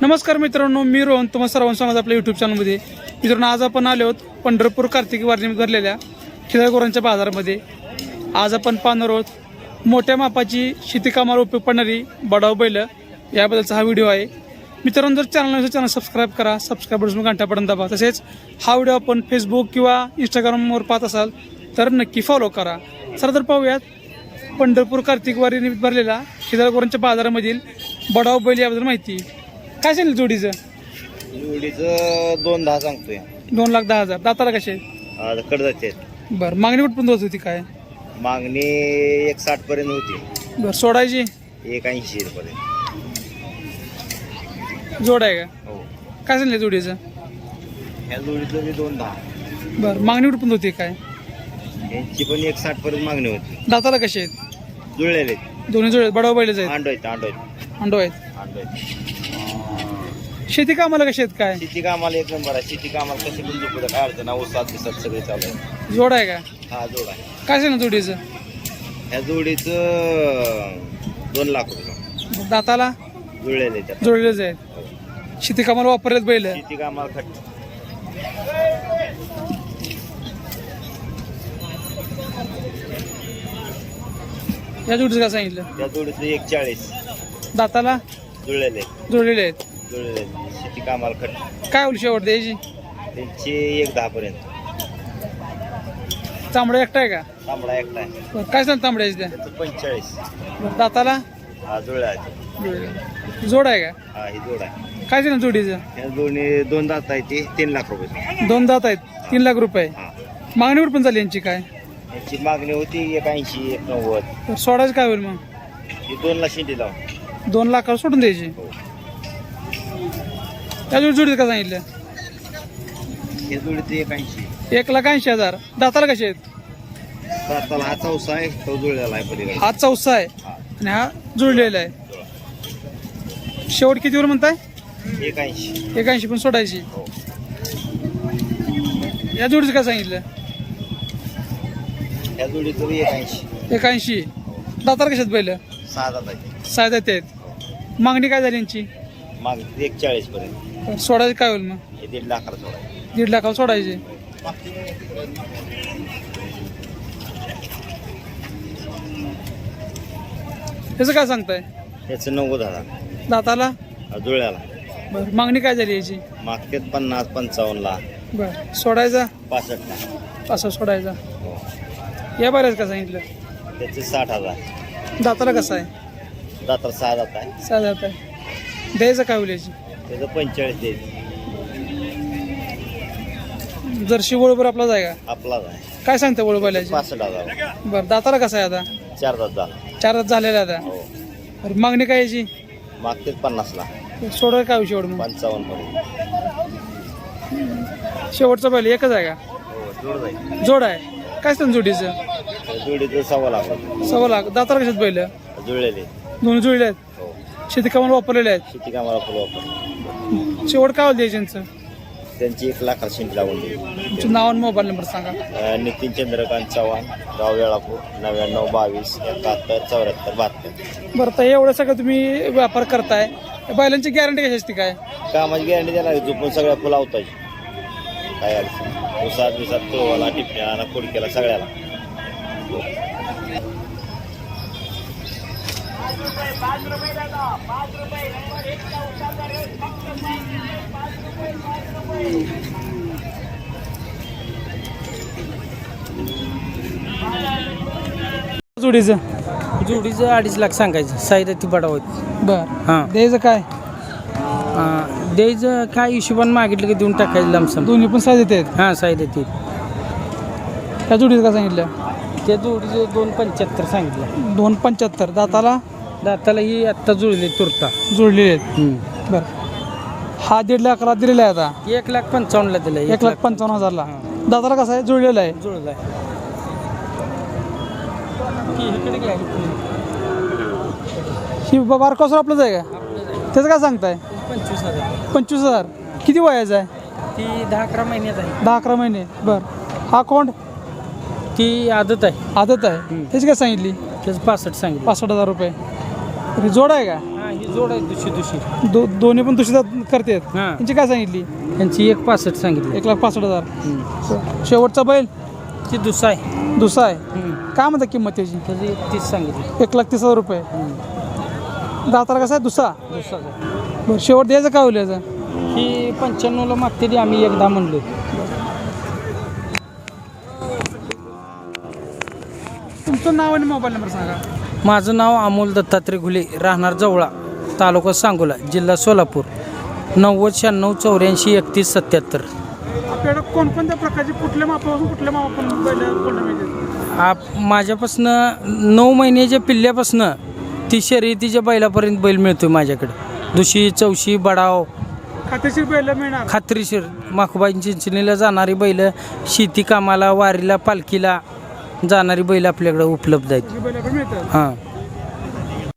नमस्कार मित्रांनो मी रोहन. तुम्हाला सर्वांचं स्वागत आपल्या युट्यूब चॅनलमध्ये मित्रांनो आज आपण आलो आहोत पंढरपूर कार्तिकी वारणी भरलेल्या खिदळगोरांच्या बाजारामध्ये. आज आपण पाहणार आहोत मोठ्या मापाची शेतीकामाला उपयोग पडणारी बडाव बैल. याबद्दलचा हा व्हिडिओ आहे. मित्रांनो जर चॅनल नसेल चॅनल सबस्क्राईब करा. सबस्क्राईबर्स घंटापर्यंत दाबा. तसेच हा व्हिडिओ आपण फेसबुक किंवा इंस्टाग्रामवर पाहत असाल तर नक्की फॉलो करा. चला तर पाहूयात पंढरपूर कार्तिकवारी भरलेला खिदळगोरांच्या बाजारामधील बडाव बैल याबद्दल माहिती. काय सांगितलं जोडीचं? निवडीचं दोन दहा सांगतोय. दोन लाख दहा हजार. दाताला कसे? आज कडदाचे बरं मागणी कुठपर्यंत होत होती काय? मागणी एक साठ पर्यंत होती. बरं सोडायची? एक ऐंशी पर्यंत जोड आहे का? हो. काय सांगितलं जोडीचं? ह्या जोडीचं बी दोन दहा. बरं मागणी कुठपर्यंत होती काय? यांची पण एक साठ पर्यंत मागणी होती. दाताला कसे आहेत? जुळलेले दोन्ही जोड बडाव बैलच आहेत. अंडो आहेत अंडो आहेत आहेत शेती कामाला कसे आहेत काय? शेती कामाला एक नंबर आहे. शेती कामाला कशी पण झोपू काय अडचण नाही. ऊसात दिसत सगळे चालू आहे. जोड आहे का? हा जोड आहे. काय सांगितलं जोडीचं? ह्या जोडीचं दोन लाख रुपये. दाताला? जुळलेले त्यात. जोडलेच आहेत. शेती कामाला वापरलेत बैल? शेती कामाला खट. या जोडीचं काय सांगितलं? त्या जोडीचं एक चाळीस. दाताला? जुळलेले जोडलेले आहेत. जुळलेले शेती कामाला खट काय होईल शेवट द्यायची त्यांची एक दहा पर्यंत तांबडा एकटा आहे का? तांबडा एकटा आहे. बरं, काय सांग तांबड्याची द्या त्याचं पंचेचाळीस. बरं, दाताला? हा जुळला आहे. जोड आहे का? हा ही जोड आहे. काय सांग जोडीचं? त्या दोन्ही दोन दात आहे ते तीन लाख रुपये. दोन दात आहेत तीन लाख रुपये. हा. मागणीवर पण झाली यांची काय? याची मागणी होती एक ऐंशी एक नव्वद. तर सोडायचं काय होईल मग? ही दोन ला शेंडी लावून. दोन लाखावर सोडून द्यायची. हो. त्या जोडी जोडीचं काय सांगितलं? हे एक ऐंशी. एक लाख ऐंशी हजार. दाताला कसे आहेत? हा चौसा आहे तो जुळलेला आहे पलीकडे. हा चौसा आहे. हा. आणि हा जुळलेला आहे. शेवट कितीवर म्हणताय? एक ऐंशी. एक ऐंशी पण सोडायची. हो. या जोडीचं काय सांगितलं? ह्या जोडीचं बी एक ऐंशी. एक ऐंशी. दाताला कशात बैल सहा दात आहे दात आहेत. मागणी काय झाली यांची? माग एक चाळीस पर्यंत सोडायचं काय होईल मग? हे दीड लाखाला सोडायचं. दीड लाखाला सोडायचे. त्याचं काय सांगताय? याचं नव्वद हजार. दाताला? जुळल्याला बरं मागणी काय झाली याची? मागतेत पन्नास पंचावन्नला. बरं सोडायचा? पासष्टला. असं सोडायचा. हो. या बऱ्याच का सांगितलं? त्याचे साठ हजार. दाताला कसं आहे? दाताला सहा दात आहे. सहा दात आहे. द्यायचं काय होईल याची? त्याचं पंचेचाळीस द्यायचं जर्शी वळूबर आपलाच आहे का? आपलाच आहे. काय सांगतं वळूबाल्याची पासष्ट हजार. बरं दाताला कसं आहे आता? चार दात झाला. चार दात झालेला आहे आता? हो. बरं मागणी काय याची? मागतेत पन्नासला. सोडायला काय शेवट मग पंचावन्न पर्यंत. शेवटचा बैल एकच आहे का? हो जोड जाईल जोड आहे. काय सांग जोडीचं? त्या जोडीचं सव्वा लाख. रुपये. सव्वा लाख. दाताला कशात बैल जुळलेले. दोन्ही जुळले आहेत हो. शेती कामाला वापरलेले आहेत? शेती कामाला फुल वापर शेवट काय होईल द्यायचं यांचं त्यांची एक लाखाला शिंट लावून दिली. तुमचं नाव आणि मोबाईल नंबर सांगा. अं, नितीन चंद्रकांत चव्हाण गाव वेळापूर नव्याण्णव बावीस एकाहत्तर चौऱ्याहत्तर बहात्तर. बरं तर एवढं सगळं तुम्ही व्यापार करताय. या बैलांची गॅरंटी कशी असते काय? कामाची गॅरंटी द्यायला लागली झोपून सगळ्या फुलं आवताची काय अडचण? उसात बिसात तोवाला टिपण्याला कुडक्याला सगळ्याला. जोडीचं? जोडीचं अडीच लाख सांगायचं. साईदा ती बडा होत बरं. हां. द्यायचं काय? द्यायचं काय हिशोबाने मागितलं की देऊन टाकायचं लमसम दोन्ही पण साईज आहेत? हां साईदा ती त्या जोडीचं काय सांगितलं? त्या जोडीचं दोन पंच्याहत्तर सांगितलं. दोन पंच्याहत्तर. दाताला? दाताला ही आत्ता जुळली तुरता. जोडलेले आहेत बरं. हा दीड लाखाला दिलेला आहे आता. एक लाख पंचावन्नला दिलं एक लाख पंचावन्न हजारला. दाताला कसं आहे? जुळलेला आहे. जुळलाय. ही बारकासर आपलंच आहे का? त्याचं काय सांगताय? पंचवीस हजार. पंचवीस हजार. किती वयाचं आहे? ती दहा अकरा महिन्यात आहे. दहा अकरा महिने. बरं. हा कोण? ती आदत आहे. आदत आहे. त्याची काय सांगितली? त्याचं पासष्ट सांगितलं. पासष्ट हजार रुपये. तरी जोड आहे का? हां ही जोड आहे दुशी दुशी. दो दोन्ही पण दुसरी करतात. हां. त्यांची काय सांगितली? यांची एक पासष्ट सांगितली. एक लाख पासष्ट हजार. शेवटचा बैल? ती दुसा आहे दुसरा आहे हम्म. काय म्हणता किंमत त्याची? त्याची एक तीस सांगितली. एक लाख तीस हजार रुपये. दाताला कसा आहे? दुसरा दुसरा बरं शेवट द्यायचं काय होईल याचं ही पंच्याण्णवला मागते ती आम्ही एकदा म्हणलो तुमचं नाव आणि मोबाईल नंबर सांगा. माझं नाव अमोल दत्तात्रय घुले राहणार जवळा तालुका सांगोला जिल्हा सोलापूर. नव्वद शहाण्णव चौऱ्याऐंशी एकतीस सत्याहत्तर. आपल्याकडे कोणकोणत्या प्रकारचे कुठल्या मापापासून कुठल्या मापापर्यंत बैल कोणत्या मिळतात आप माझ्यापासनं नऊ महिन्याच्या पिल्ल्यापासनं ती शर्यतीच्या बैलापर्यंत बैल मिळतो माझ्याकडे. दुशी चौशी बडाव खात्रीशीर बैल मिळणार. खात्रीशीर माखुबाई चिंचणीला जाणारी बैल शेती कामाला वारीला पालखीला जाणारी बैल आपल्याकडे उपलब्ध आहेत. हां.